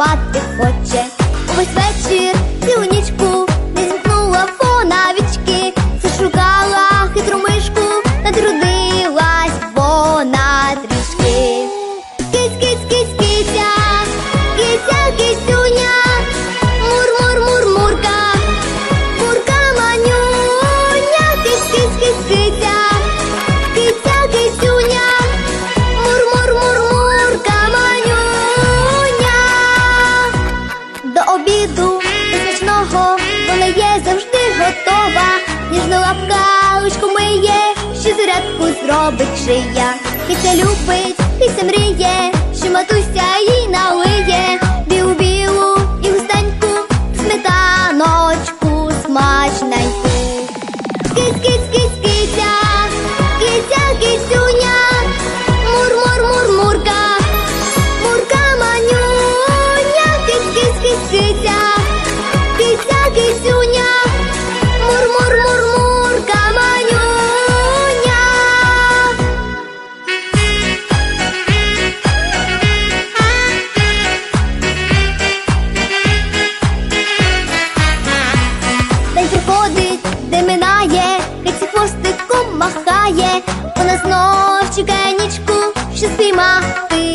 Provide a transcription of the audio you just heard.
спати хоче. Зробить шия. Киця любить, киця мріє, на знов чеканічку, що спіймати.